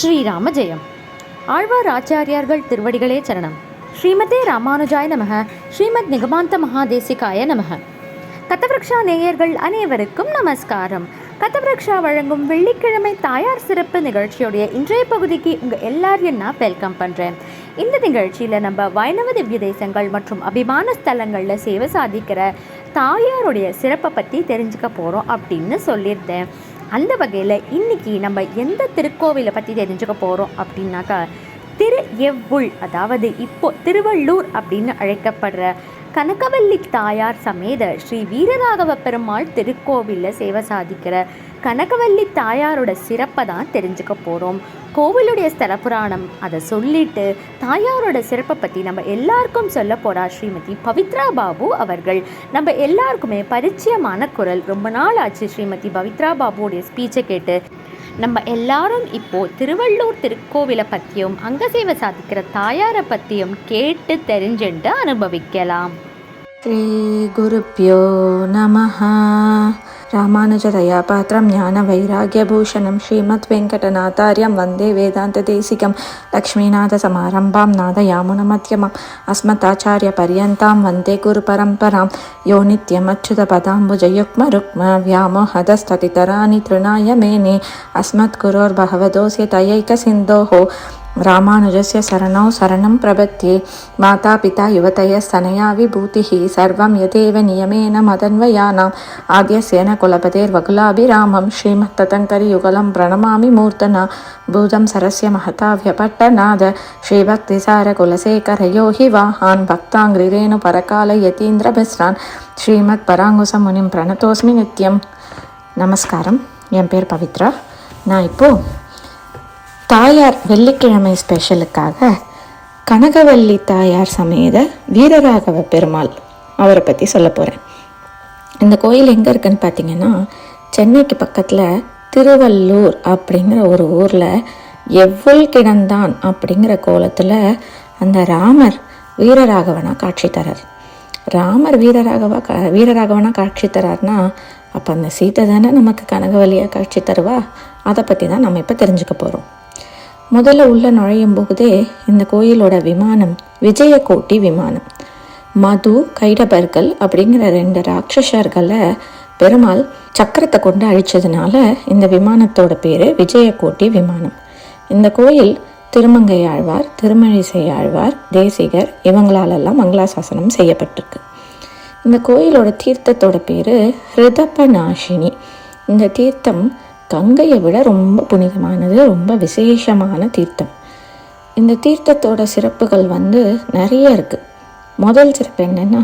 ஸ்ரீராம ஜெயம் ஆழ்வார் ஆச்சாரியார்கள் திருவடிகளே சரணம். ஸ்ரீமதே ராமானுஜாய நமக. ஸ்ரீமத் நிகமாந்த மகாதேசிகாய நமக. கத்தபிரக்ஷா நேயர்கள் அனைவருக்கும் நமஸ்காரம். கத்தபிரக்ஷா வழங்கும் வெள்ளிக்கிழமை தாயார் சிறப்பு நிகழ்ச்சியுடைய இன்றைய பகுதிக்கு உங்கள் எல்லாரையும் நான் வெல்கம் பண்ணுறேன் இந்த நிகழ்ச்சியில் நம்ம வைணவ திவ்ய தேசங்கள் மற்றும் அபிமான ஸ்தலங்களில் சேவை சாதிக்கிற தாயாருடைய சிறப்பை பற்றி தெரிஞ்சுக்க போகிறோம் அப்படின்னு சொல்லியிருந்தேன். அந்த வகையில் இன்றைக்கி நம்ம எந்த திருக்கோவிலை பற்றி தெரிஞ்சுக்க போகிறோம் அப்படின்னாக்கா திரு எவ்வுள் அதாவது இப்போ திருவள்ளூர் அப்படின்னு அழைக்கப்படுற கனகவல்லி தாயார் சமேத ஸ்ரீ வீரராகவ பெருமாள் திருக்கோவிலில் சேவை சாதிக்கிற கனகவல்லி தாயாரோட சிறப்பை தான் தெரிஞ்சுக்க போகிறோம் கோவிலுடைய ஸ்தல அதை சொல்லிட்டு தாயாரோட சிறப்பை பற்றி நம்ம எல்லாருக்கும் சொல்ல போகிறா ஸ்ரீமதி பவித்ரா பாபு அவர்கள். நம்ம எல்லாருக்குமே பரிச்சயமான குரல். ரொம்ப நாள் ஆச்சு ஸ்ரீமதி பவித்ரா பாபுவோடைய ஸ்பீச்சை கேட்டு. நம்ம எல்லாரும் இப்போது திருவள்ளூர் திருக்கோவிலை பற்றியும் அங்க சேவை சாதிக்கிற தாயாரை பற்றியும் கேட்டு தெரிஞ்சுட்டு அனுபவிக்கலாம். ஸ்ரீ குருப்பியோ நமஹா. रामानुजदयापात्रं ज्ञानवैराग्यभूषणं श्रीमद्वेङ्कटनाथार्यं वन्दे वेदान्तदेशिकं लक्ष्मीनाथसमारम्भां नादयामुनमध्यमम् अस्मदाचार्यपर्यन्तां वन्दे गुरुपरम्परां यो नित्यमच्युतपदाम्बुजयुग्मरुक्म व्यामोहदस्ततितराणि तृणाय मेने अस्मद्गुरोर्भगवतोऽस्य तयैकसिन्धोः ராமானுஜஸ்ய சரணோ சரணம் பிரபத்தியே மாதா பிதா யுவதய சனயா விபூதிஹி சர்வம் யதேவ நியமேன மதன்வயானாம் ஆத்யசேன குலபதேர் வகுலாபிராமம் ஸ்ரீமத் ததங்கரி யுகலம் பிரணமாமி மூர்த்தனா பூதம் சரஸ்ய மகதாவியபட்டநாத ஸ்ரீபக்திசார குலசேகரயோ ஹி வாஹான் பக்தாங்கிரேணு பரகால யதீந்திர மிஸ்ரான் ஸ்ரீமத் பராங்குச முனிம் பிரணதோஸ்மி நித்யம் நமஸ்காரம் என் பேர் பவித்ரா நான் இப்போது தாயார் வெள்ளிக்கிழமை ஸ்பெஷலுக்காக கனகவல்லி தாயார் சமேத வீரராகவ பெருமாள் அவரை பற்றி சொல்ல போகிறேன் இந்த கோயில் எங்கே இருக்குன்னு பார்த்தீங்கன்னா சென்னைக்கு பக்கத்தில் திருவள்ளூர் அப்படிங்கிற ஒரு ஊரில் எவ்வுள் கிடந்தான் அப்படிங்கிற கோலத்தில் அந்த ராமர் வீரராகவனா காட்சி தரார். ராமர் வீரராகவா கா வீரராகவனா காட்சி தரார்னா அப்போ அந்த சீதை தானே நமக்கு கனகவல்லியாக காட்சி தருவா? அதை பற்றி தான் நம்ம இப்போ தெரிஞ்சுக்க போகிறோம் முதல்ல உள்ளே நுழையும் போதே இந்த கோயிலோட விமானம் விஜயகோட்டி விமானம். மது கைடபர்கள் அப்படிங்கிற ரெண்டு ராட்சசர்களை பெருமாள் சக்கரத்தை கொண்டு அழிச்சதுனால இந்த விமானத்தோட பேர் விஜயகோட்டி விமானம். இந்த கோயில் திருமங்கை ஆழ்வார் திருமழிசை ஆழ்வார் தேசிகர் இவங்களாலெல்லாம் மங்களாசாசனம் செய்யப்பட்டிருக்கு. இந்த கோயிலோட தீர்த்தத்தோட பேர் ஹிருதப்பநாசினி இந்த தீர்த்தம் கங்கையை விட ரொம்ப புனிதமானது ரொம்ப விசேஷமான தீர்த்தம். இந்த தீர்த்தத்தோட சிறப்புகள் வந்து நிறைய இருக்குது முதல் சிறப்பு என்னென்னா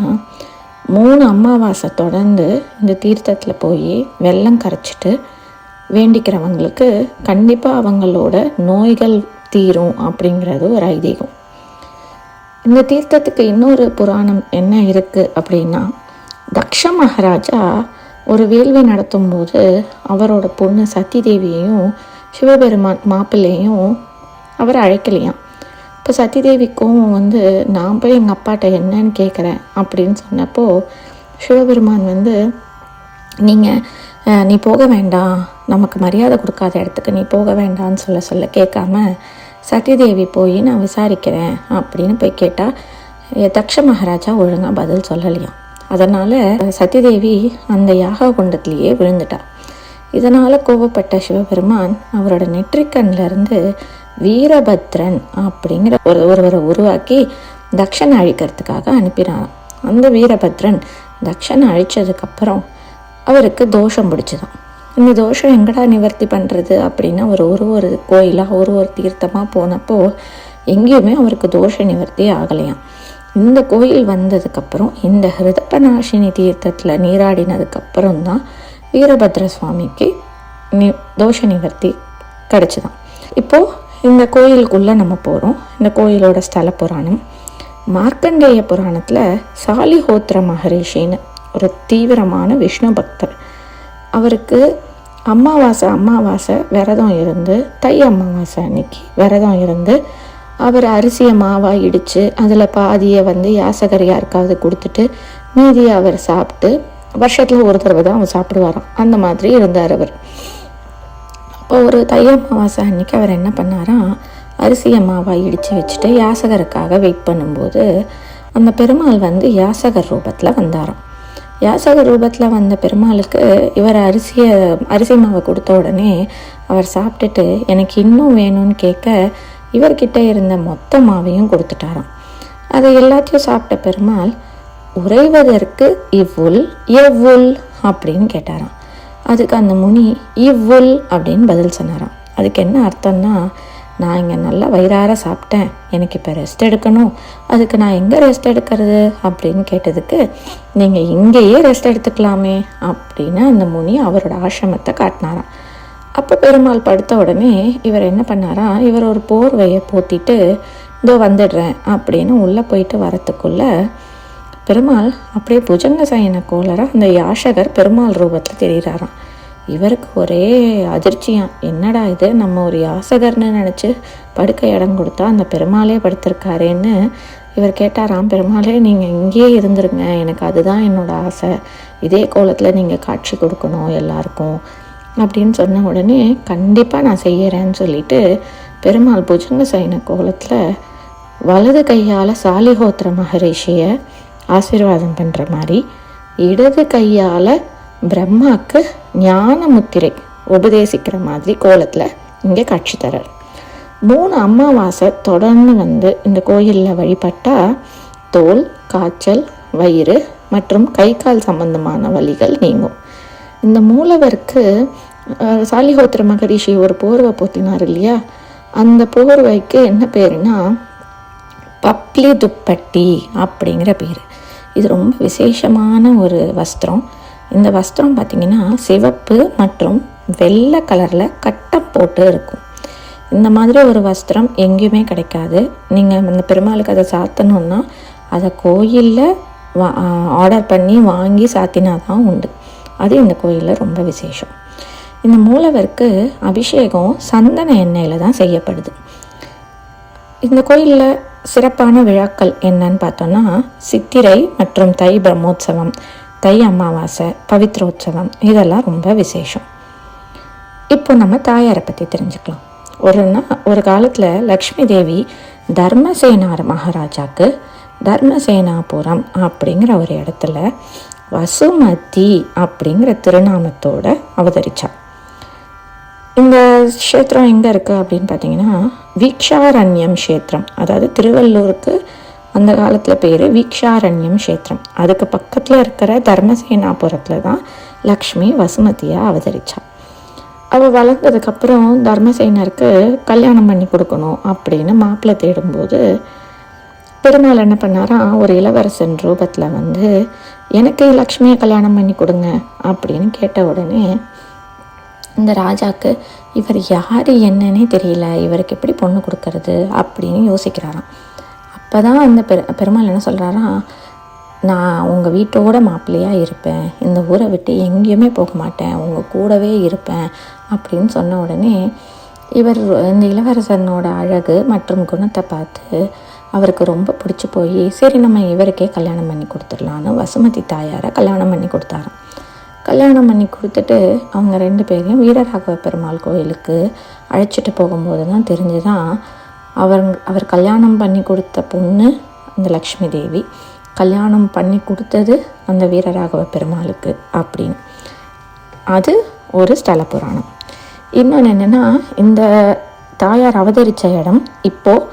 மூணு அமாவாசை தொடர்ந்து இந்த தீர்த்தத்தில் போய் வெள்ளம் கரைச்சிட்டு வேண்டிக்கிறவங்களுக்கு கண்டிப்பாக அவங்களோட நோய்கள் தீரும் அப்படிங்கிறது ஒரு ஐதீகம். இந்த தீர்த்தத்துக்கு இன்னொரு புராணம் என்ன இருக்குது அப்படின்னா தக்ஷ மகாராஜா ஒரு வேள்வி நடத்தும்போது அவரோட பொண்ணு சத்தி தேவியையும் சிவபெருமான் மாப்பிள்ளையும் அவர் அழைக்கலையாம். இப்போ சத்தி தேவிக்கும் வந்து நான் போய் எங்கள் அப்பாட்ட என்னன்னு கேட்குறேன் அப்படின்னு சொன்னப்போ சிவபெருமான் வந்து நீங்கள் நீ போக வேண்டாம். நமக்கு மரியாதை கொடுக்காத இடத்துக்கு நீ போக வேண்டாம்னு சொல்ல சொல்ல கேட்காம சத்யதேவி போய் நான் விசாரிக்கிறேன் அப்படின்னு போய் கேட்டால் தக்ஷ மகாராஜா ஒழுங்காக பதில் சொல்லலையாம். அதனால் சத்யதேவி அந்த யாக குண்டத்திலேயே விழுந்துட்டா. இதனால் கோபப்பட்ட சிவபெருமான் அவரோட நெற்றிக்கண்ணிலிருந்து வீரபத்ரன் அப்படிங்கிற ஒரு ஒருவரை உருவாக்கி தக்ஷனை அழிக்கிறதுக்காக அனுப்பினாராம். அந்த வீரபத்ரன் தக்ஷனை அழிச்சதுக்கப்புறம் அவருக்கு தோஷம் பிடிச்சிதான். இந்த தோஷம் எங்கடா நிவர்த்தி பண்ணுறது அப்படின்னு அவர் ஒரு ஒரு கோயிலாக ஒரு ஒரு தீர்த்தமாக போனப்போ எங்கேயுமே அவருக்கு தோஷ நிவர்த்தி ஆகலையாம். இந்த கோயில் வந்ததுக்கப்புறம் இந்த ஹிருதப்பநாசினி தீர்த்தத்தில் நீராடினதுக்கப்புறம் தான் வீரபத்ர சுவாமிக்கு நி தோஷ நிவர்த்தி கிடச்சிதான். இப்போது இந்த கோயிலுக்குள்ளே நம்ம போகிறோம் இந்த கோயிலோட ஸ்தல புராணம். மார்க்கண்டேய புராணத்தில் சாலிஹோத்திர மகரிஷின்னு ஒரு தீவிரமான விஷ்ணு பக்தர். அவருக்கு அமாவாசை அமாவாசை விரதம் இருந்து தை அமாவாசை அன்னைக்கு விரதம் இருந்து அவர் அரிசியை மாவாக இடித்து அதில் பாதியை வந்து யாசகர் யாருக்காவது கொடுத்துட்டு மீதியை அவர் சாப்பிட்டு வருஷத்தில் ஒரு தடவை தான் அவர் சாப்பிடுவாராம். அந்த மாதிரி இருந்தார் அவர். அப்போ ஒரு தைய அமாவாசை அன்னைக்கு அவர் என்ன பண்ணாராம் அரிசியை மாவாக இடித்து வச்சுட்டு யாசகருக்காக வெயிட் பண்ணும்போது அந்த பெருமாள் வந்து யாசகர் ரூபத்தில் வந்தாராம். யாசகர் ரூபத்தில் வந்த பெருமாளுக்கு இவர் அரிசியை அரிசி மாவை கொடுத்த உடனே அவர் சாப்பிட்டுட்டு எனக்கு இன்னும் வேணும்னு கேட்க இவர்கிட்ட இருந்த மொத்த மாவையும் கொடுத்துட்டாராம். அதை எல்லாத்தையும் சாப்பிட்ட பெருமாள் உறைவதற்கு இவ்வுல் எவ்வுல் அப்படின்னு கேட்டாராம். அதுக்கு அந்த முனி இவ்வுல் அப்படின்னு பதில் சொன்னாராம். அதுக்கு என்ன அர்த்தம்னா நான் இங்கே நல்லா வயிறார சாப்பிட்டேன். எனக்கு இப்போ ரெஸ்ட் எடுக்கணும். அதுக்கு நான் எங்கே ரெஸ்ட் எடுக்கிறது? அப்படின்னு கேட்டதுக்கு நீங்கள் இங்கேயே ரெஸ்ட் எடுத்துக்கலாமே அப்படின்னு அந்த முனி அவரோட ஆசிரமத்தை காட்டினாராம். அப்போ பெருமாள் படுத்த உடனே இவர் என்ன பண்ணாராம் இவர் ஒரு போர்வையை போத்திட்டு இதோ வந்துடுறேன் அப்படின்னு உள்ளே போயிட்டு வரத்துக்குள்ள பெருமாள் அப்படியே புஜங்க சயன கோளராக அந்த யாஷகர் பெருமாள் ரூபத்தில் தெரிகிறாராம் இவருக்கு ஒரே அதிர்ச்சியாம். என்னடா இது? நம்ம ஒரு யாசகர்னு நினச்சி படுக்க இடம் கொடுத்தா அந்த பெருமாளே படுத்திருக்காரேன்னு இவர் கேட்டாராம். பெருமாளே நீங்கள் இங்கேயே இருந்துருங்க. எனக்கு அதுதான் என்னோடய ஆசை. இதே கோலத்தில் நீங்கள் காட்சி கொடுக்கணும் எல்லாருக்கும். அப்படின்னு சொன்ன உடனே கண்டிப்பாக நான் செய்கிறேன்னு சொல்லிட்டு பெருமாள் புஜங்க சைன கோலத்தில் வலது கையால் சாலிஹோத்திர மகரிஷியை ஆசீர்வாதம் பண்ணுற மாதிரி இடது கையால் பிரம்மாக்கு ஞான முத்திரை உபதேசிக்கிற மாதிரி கோலத்தில் இங்கே காட்சி தரார். மூணு அமாவாசை தொடர்ந்து வந்து இந்த கோயிலில் வழிபட்டால் தோல் காய்ச்சல் வயிறு மற்றும் கை கால் சம்பந்தமான வலிகள் நீங்கும். இந்த மூலவருக்கு சாலிஹோத்திர மகரிஷி ஒரு போர்வை போத்தினார் இல்லையா? அந்த போர்வைக்கு என்ன பேருனா பப்ளி துப்பட்டி அப்படிங்கிற பேர். இது ரொம்ப விசேஷமான ஒரு வஸ்திரம். இந்த வஸ்திரம் பார்த்திங்கன்னா சிவப்பு மற்றும் வெள்ளை கலரில் கட்டம் போட்டு இருக்கும். இந்த மாதிரி ஒரு வஸ்திரம் எங்கேயுமே கிடைக்காது. நீங்கள் இந்த பெருமாளுக்கு அதை சாத்தணுன்னா அதை கோயிலில் வா ஆர்டர் பண்ணி வாங்கி சாத்தினா தான் உண்டு. அது இந்த கோயிலில் ரொம்ப விசேஷம். இந்த மூலவருக்கு அபிஷேகம் சந்தன எண்ணெயில் தான் செய்யப்படுது. இந்த கோயிலில் சிறப்பான விழாக்கள் என்னன்னு பார்த்தோன்னா சித்திரை மற்றும் தை பிரம்மோற்சவம் தை அமாவாசை பவித்ரோற்சவம் இதெல்லாம் ரொம்ப விசேஷம். இப்போ நம்ம தாயாரை பற்றி தெரிஞ்சுக்கலாம். ஒரு நா- ஒரு காலத்தில் லக்ஷ்மி தேவி தர்மசேனார் மகாராஜாக்கு தர்மசேனாபுரம் அப்படிங்கிற ஒரு இடத்துல வசுமதி அப்படிங்கிற திருநாமத்தோடு அவதரித்தாள் இந்த க்ஷேத்திரம் எங்கே இருக்குது அப்படின்னு பார்த்தீங்கன்னா வீக்ஷாரண்யம் க்ஷேத்திரம். அதாவது திருவள்ளூருக்கு அந்த காலத்தில் பேர் வீக்ஷாரண்யம் க்ஷேத்திரம். அதுக்கு பக்கத்தில் இருக்கிற தர்மசேனாபுரத்தில் தான் லக்ஷ்மி வசுமதியாக அவதரித்தாள் அவள் வளர்ந்ததுக்கப்புறம் தர்மசேனருக்கு கல்யாணம் பண்ணி கொடுக்கணும் அப்படின்னு மாப்பிள்ளை தேடும்போது பெருமாள் என்ன பண்ணாராம் ஒரு இளவரசன் ரூபத்தில் வந்து எனக்கு லக்ஷ்மியை கல்யாணம் பண்ணி கொடுங்க அப்படின்னு கேட்ட உடனே இந்த ராஜாவுக்கு இவர் யார் என்னன்னே தெரியல. இவருக்கு எப்படி பொண்ணு கொடுக்கறது அப்படின்னு யோசிக்கிறாராம். அப்போ தான் அந்த பெரு பெருமாள் என்ன சொல்கிறாராம் நான் உங்கள் வீட்டோட மாப்பிள்ளையாக இருப்பேன். இந்த ஊரை விட்டு எங்கேயுமே போக மாட்டேன். உங்கள் கூடவே இருப்பேன். அப்படின்னு சொன்ன உடனே இவர் இந்த இளவரசனோட அழகு மற்றும் குணத்தை பார்த்து அவருக்கு ரொம்ப பிடிச்சி போய் சரி நம்ம இவருக்கே கல்யாணம் பண்ணி கொடுத்துடலான்னு வசுமதி தாயாரை கல்யாணம் பண்ணி கொடுத்தாராம். கல்யாணம் பண்ணி கொடுத்துட்டு அவங்க ரெண்டு பேரையும் வீரராகவ பெருமாள் கோயிலுக்கு அழைச்சிட்டு போகும்போது தான் தெரிஞ்சுதான் அவர் அவர் கல்யாணம் பண்ணி கொடுத்த பொண்ணு அந்த லக்ஷ்மி தேவி கல்யாணம் பண்ணி கொடுத்தது அந்த வீரராகவ பெருமாளுக்கு அப்படின்னு. அது ஒரு ஸ்தல புராணம். இன்னொன்று என்னென்னா இந்த தாயார் அவதரித்த இடம் இப்போது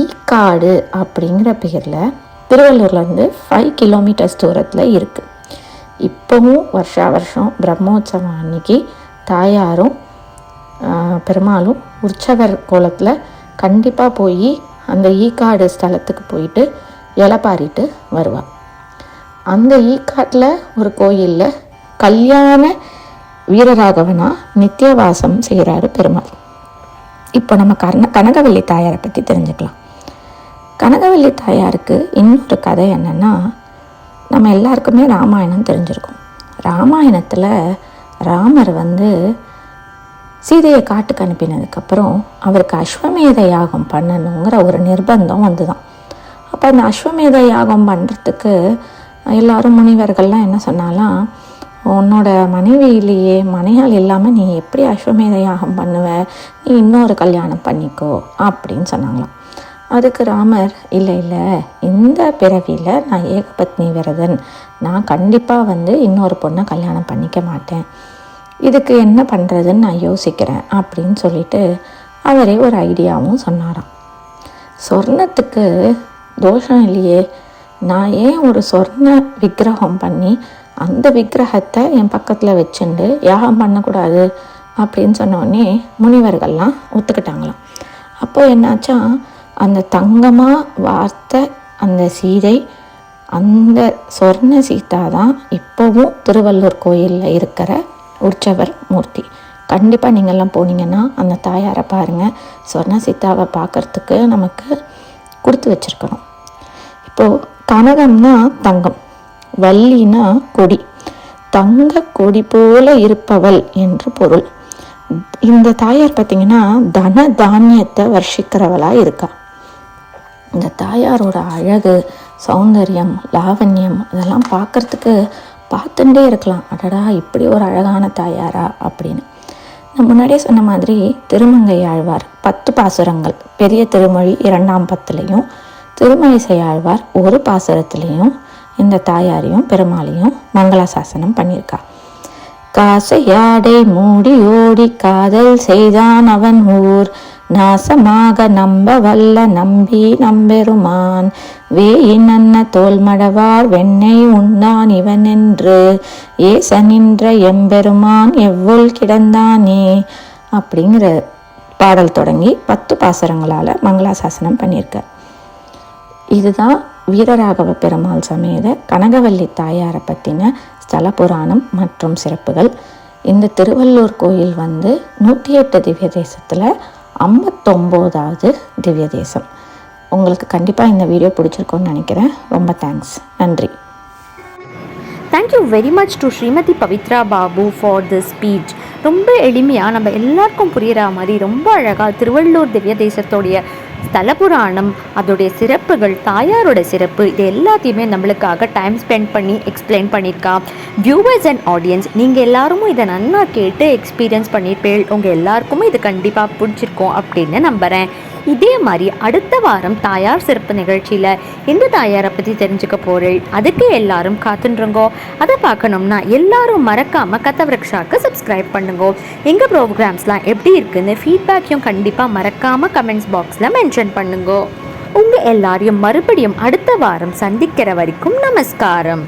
ஈக்காடு அப்படிங்கிற பேரில் திருவள்ளூர்லேருந்து ஃபைவ் கிலோமீட்டர்ஸ் தூரத்தில் இருக்குது இப்போவும் வருஷா வருஷம் பிரம்மோற்சவம் அன்னைக்கு தாயாரும் பெருமாளும் உற்சவர் கோலத்தில் கண்டிப்பாக போய் அந்த ஈக்காடு ஸ்தலத்துக்கு போயிட்டு இலப்பாரிட்டு வருவாள். அந்த ஈக்காட்டில் ஒரு கோயிலில் கல்யாண வீரராகவனா நித்தியவாசம் செய்கிறாரு பெருமாள். இப்போ நம்ம கர்ண கனகவல்லி தாயாரை பற்றி தெரிஞ்சுக்கலாம். கனகவல்லி தாயாருக்கு இன்னொரு கதை என்னென்னா நம்ம எல்லாருக்குமே ராமாயணம் தெரிஞ்சிருக்கும். ராமாயணத்தில் ராமர் வந்து சீதையை காட்டுக்கு அனுப்பினதுக்கப்புறம் அவருக்கு அஸ்வமேத யாகம் பண்ணணுங்கிற ஒரு நிர்பந்தம் வந்துதான். அப்போ அந்த அஸ்வமேத யாகம் பண்ணுறதுக்கு எல்லாரும் முனிவர்கள்லாம் என்ன சொன்னாலாம் உன்னோட மனைவியிலேயே மனையாள் இல்லாமல் நீ எப்படி அஸ்வமேத யாகம் பண்ணுவ? நீ இன்னொரு கல்யாணம் பண்ணிக்கோ அப்படின்னு சொன்னாங்களாம். அதுக்கு ராமர் இல்லை இல்லை இந்த பிறவியில் நான் ஏகபத்னி விரதன். நான் கண்டிப்பாக வந்து இன்னொரு பொண்ணை கல்யாணம் பண்ணிக்க மாட்டேன். இதுக்கு என்ன பண்ணுறதுன்னு நான் யோசிக்கிறேன் அப்படின்னு சொல்லிட்டு அவரே ஒரு ஐடியாவும் சொன்னாராம். சொர்ணத்துக்கு தோஷம் இல்லையே. நான் ஏன் ஒரு சொர்ண விக்கிரகம் பண்ணி அந்த விக்கிரகத்தை என் பக்கத்தில் வச்சுண்டு யாகம் பண்ணக்கூடாது? அப்படின்னு சொன்னோடனே முனிவர்கள்லாம் ஒத்துக்கிட்டாங்களாம். அப்போது என்னாச்சா அந்த தங்கமாக வார்த்த அந்த சீதை அந்த சொர்ண சீதா தான் இப்போவும் திருவள்ளூர் கோயிலில் இருக்கிற உற்சவர் மூர்த்தி. கண்டிப்பாக நீங்கள்லாம் போனீங்கன்னா அந்த தாயாரை பாருங்கள் சொர்ண சீதாவை பார்க்கறதுக்கு நமக்கு கொடுத்து வச்சிருக்கணும். இப்போது கனகம்னா தங்கம் வள்ளினா கொடி. தங்க கொடி போல இருப்பவள் என்று பொருள். இந்த தாயார் பார்த்தீங்கன்னா தன தானியத்தை வர்ஷிக்கிறவளாக இருக்கா? இந்த தாயாரோட அழகு சௌந்தரியம் லாவண்யம் அதெல்லாம் பார்க்கறதுக்கு பார்த்துட்டே இருக்கலாம். அடடா இப்படி ஒரு அழகான தாயாரா அப்படின்னு. நான் முன்னாடியே சொன்ன மாதிரி திருமங்கை ஆழ்வார் பத்து பாசுரங்கள். பெரிய திருமொழி இரண்டாம் பத்துலேயும் திருமழிசை ஆழ்வார் ஒரு பாசுரத்துலேயும் இந்த தாயாரையும் பெருமாளையும் மங்களாசாசனம் பண்ணியிருக்கா. காசையாடை மூடி ஓடி காதல் செய்தான் அவன் ஊர். நாசமாக நம்ப வல்ல நம்பி நம்பெருமான். வேயின் அன்ன தோல்மடவார் வெண்ணெய் உண்ணான் இவனென்று. ஏசனின்ற எம்பெருமான் எவ்வுள் கிடந்தானே. அப்படிங்கிற பாடல் தொடங்கி பத்து பாசரங்களால் மங்களாசாசனம் பண்ணியிருக்க இதுதான் வீரராகவ பெருமாள் சமேத கனகவல்லி தாயாரை பற்றின ஸ்தல புராணம் மற்றும் சிறப்புகள். இந்த திருவள்ளூர் கோயில் வந்து நூற்றி எட்டு திவ்ய தேசத்தில் ஐம்பத்தொம்போதாவது திவ்ய தேசம். உங்களுக்கு கண்டிப்பாக இந்த வீடியோ பிடிச்சிருக்கோன்னு நினைக்கிறேன். ரொம்ப தேங்க்ஸ் நன்றி. Thank you very much to Shrimathi Pavithra Babu for the speech ரொம்ப எளிமையாக நம்ம எல்லாருக்கும் புரிகிற மாதிரி ரொம்ப அழகாக திருவள்ளூர் திவ்ய தேசத்தோடைய ஸ்தல புராணம் அதோடைய சிறப்புகள் தாயாரோட சிறப்பு இது எல்லாத்தையுமே நம்மளுக்காக டைம் ஸ்பெண்ட் பண்ணி எக்ஸ்பிளைன் பண்ணியிருக்கா. வியூவர்ஸ் அண்ட் ஆடியன்ஸ் நீங்கள் எல்லாரும் இதை நன்னா கேட்டு எக்ஸ்பீரியன்ஸ் பண்ணியிருப்பேள் உங்கள் எல்லாருக்குமே இது கண்டிப்பாக பிடிச்சிருக்கும் அப்படின்னு நம்புகிறேன் இதே மாதிரி அடுத்த வாரம் தாயார் சிறப்பு நிகழ்ச்சியில் எந்த தாயாரை பற்றி தெரிஞ்சுக்க போகிறேன் அதுக்கு எல்லாரும் காத்துருங்கோ அதை பார்க்கணும்னா எல்லாரும் மறக்காமல் கத்தவரக்ஷாக்கு சப்ஸ்கிரைப் பண்ணுங்க. எங்கள் ப்ரோக்ராம்ஸ்லாம் எப்படி இருக்குன்னு ஃபீட்பேக்கையும் கண்டிப்பாக மறக்காமல் கமெண்ட்ஸ் பாக்ஸில் மென்ஷன் பண்ணுங்க. உங்கள் எல்லாரையும் மறுபடியும் அடுத்த வாரம் சந்திக்கிற வரைக்கும் நமஸ்காரம்.